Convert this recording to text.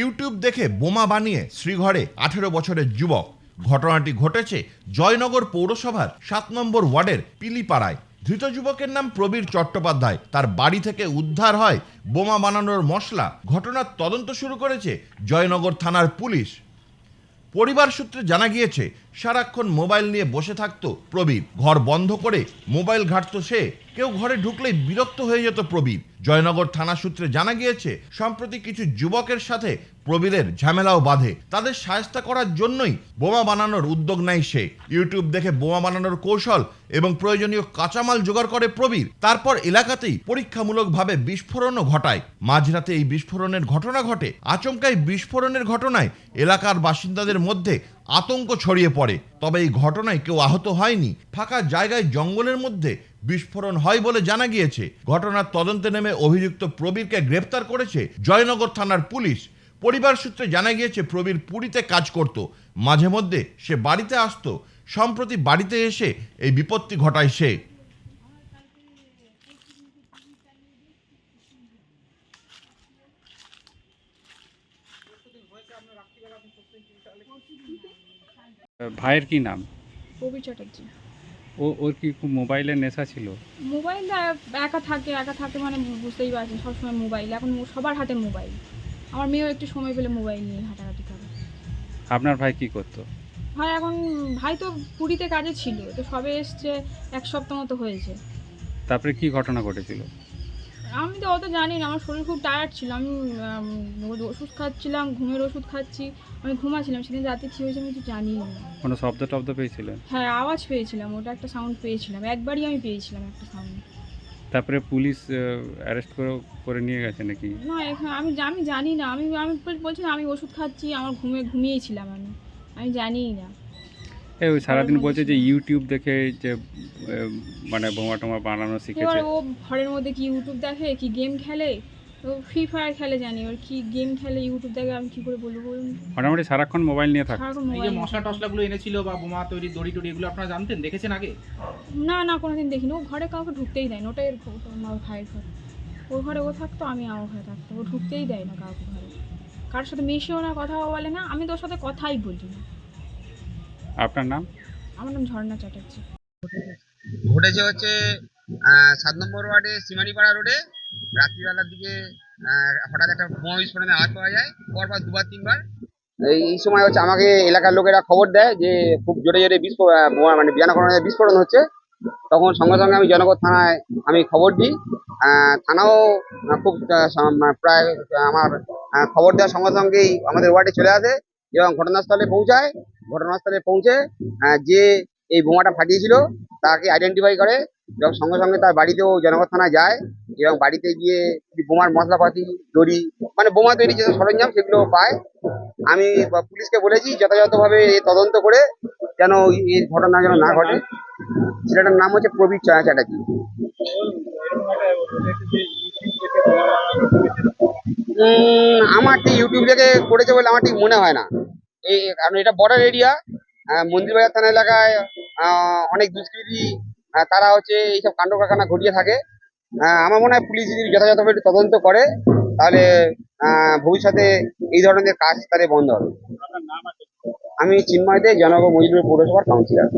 YouTube দেখে বোমা বানিয়ে শ্রীঘরে আঠেরো বছরের যুবক। ঘটনাটি ঘটেছে জয়নগর পৌরসভার সাত নম্বর ওয়ার্ডের পিলিপাড়ায়। ধৃত যুবকের নাম প্রবীর চট্টোপাধ্যায়। তার বাড়ি থেকে উদ্ধার হয় বোমা বানানোর মশলা। ঘটনার তদন্ত শুরু করেছে জয়নগর থানার পুলিশ। পরিবার সূত্রে জানা গিয়েছে, সারাক্ষণ মোবাইল নিয়ে বসে থাকতো প্রবীর। ঘর বন্ধ করে মোবাইল ঘাঁটতো সে। কেউ ঘরে ঢুকলেই বিরক্ত হয়ে যেত প্রবীর। জয়নগর থানা সূত্রে জানা গিয়েছে সম্প্রতি কিছু যুবকের সাথে প্রবীরের ঝামেলাও বাঁধে। তাদের সায়স্তা করার জন্যই বোমা বানানোর উদ্যোগ নেয় সে। ইউটিউব দেখে বোমা বানানোর কৌশল এবং প্রয়োজনীয় কাঁচামাল জোগাড় করে প্রবীর। তারপর এলাকাতেই পরীক্ষামূলকভাবে বিস্ফোরণও ঘটায়। মাঝরাতে এই বিস্ফোরণের ঘটনা ঘটে। আচমকাই বিস্ফোরণের ঘটনায় এলাকার বাসিন্দাদের মধ্যে আতঙ্ক ছড়িয়ে পড়ে। তবে এই ঘটনায় কেউ আহত হয়নি। ফাঁকা জায়গায় জঙ্গলের মধ্যে বিস্ফোরণ হয় বলে জানা গিয়েছে। ঘটনার তদন্তে নেমে অভিযুক্ত প্রবীরকে গ্রেপ্তার করেছে জয়নগর থানার পুলিশ। পরিবার সূত্রে জানা গিয়েছে, প্রবীর পুরীতে কাজ করত। মাঝে মধ্যে সে বাড়িতে আসতো। সম্প্রতি বাড়িতে এসে এই বিপত্তি ঘটায় সে। ভাইয়ের কি নাম? কবি চ্যাটার্জি। ও ওর কি খুব মোবাইলের নেশা ছিল? মোবাইল একা থাকে একা থাকে মানে বুঝতেই পারছেন সবসময় মোবাইল। এখন সবার হাতে মোবাইল। আমার মেয়েও একটু সময় পেলে মোবাইল নিয়ে হাঁটাহাঁটি করে। আপনার ভাই কি করতো? ভাই এখন ভাই তো পুরীতে কাজে ছিল তো সবে এসছে এক সপ্তাহ মতো হয়েছে। তারপরে কি ঘটনা ঘটেছিল? আমি তো অত জানি না আমার শরীর খুব টায়ার্ড ছিল আমি ওষুধ খাচ্ছিলাম ঘুমের ওষুধ খাচ্ছি আমি ঘুমাচ্ছিলাম সেদিন রাতে কী হয়েছে আমি কিছু জানি না। কোনো শব্দ টব্দ পেয়েছিলেন? হ্যাঁ আওয়াজ পেয়েছিলাম ওটা একটা সাউন্ড পেয়েছিলাম একবারই আমি পেয়েছিলাম একটা সাউন্ড তারপরে পুলিশ অ্যারেস্ট করে করে নিয়ে গেছে নাকি? না এখানে আমি আমি জানি না আমি আমি বল- বলছি আমি ওষুধ খাচ্ছি আমার ঘুমে ঘুমিয়েছিলাম আমি আমি জানিই না। এই সারাদিন বলছে যে ইউটিউব দেখে যে মানে বোমা টোমা বানানো শিখেছে। ও ঘরের মধ্যে কি ইউটিউব দেখে কি গেম খেলে? ও ফ্রি ফায়ার খেলে জানি ওর কি গেম খেলে ইউটিউব দেখে আমি কি করে বলব বলুন? মোটামুটি সারাক্ষণ মোবাইল নিয়ে থাকতো সারাক্ষণ এই যে মশলা টসলাগুলো এনেছিল বা বোমা তৈরি দড়ি টড়ি এগুলো আপনারা জানতেন? দেখেছেন আগে? না না কোনোদিন দেখিনি। ও ঘরে কাউকে ঢুকতেই দেয় না। ওটাই আমার ভাইয়ের ঘর। ওর ঘরে ও থাকতো আমি আমার ঘরে থাকতো ও ঢুকতেই দেয় না কাউকে ঘরে। কারোর সাথে মিশেও না কথাও বলে না। আমি তোর সাথে কথাই বলি না। আপনার নাম? আমার নাম ঝর্ণা চ্যাটার্জি। ঘটেছে হচ্ছে আহ, সাত নম্বর ওয়ার্ডে সিমানিপাড়া রোডে। রাত্রিবেলার দিকে আহ, হঠাৎ একটা বোমা বিস্ফোরণের আওয়াজ পাওয়া যায়। পরপর দুবার তিনবার। এই সময় হচ্ছে আমাকে এলাকার লোকেরা খবর দেয় যে খুব জোরে জোরে বিস্ফোরণ বোমা মানে বিয়ানাকরণের বিস্ফোরণ হচ্ছে। তখন সঙ্গে সঙ্গে আমি জনগণ থানায় আমি খবর দিই। আহ, থানাও খুব প্রায় আমার খবর দেওয়ার সঙ্গে সঙ্গেই আমাদের ওয়ার্ডে চলে আসে এবং ঘটনাস্থলে পৌঁছায়। ঘটনাস্থলে পৌঁছে যে এই বোমাটা ফাটিয়েছিল, তাকে আইডেন্টিফাই করে এবং সঙ্গে সঙ্গে তার বাড়িতেও জনগণ থানায় যায় এবং বাড়িতে গিয়ে বোমার মশলাপাতি, দড়ি মানে বোমা তৈরি যে সরঞ্জাম সেগুলো পায়। আমি পুলিশকে বলেছি, যথাযথভাবে তদন্ত করে যেন এই ঘটনা যেন না ঘটে। ছেলেটার নাম হচ্ছে প্রবীর চ্যাটার্জি। আমার ঠিক ইউটিউব থেকে করেছে বলে আমার ঠিক মনে হয় না। এই, কারণ এটা বর্ডার এরিয়া মন্দিরবাজার থানা এলাকায় অনেক দুষ্কৃতী তারা হচ্ছে এইসব কাণ্ড কারখানা ঘটিয়ে থাকে। আমার মনে হয় পুলিশ যদি যথাযথভাবে একটু তদন্ত করে, তাহলে ভবিষ্যতে এই ধরনের কাজ তাদের বন্ধ হবে। আমি চিন্ময় দে, জনগণ মজুরি পৌরসভার কাউন্সিলর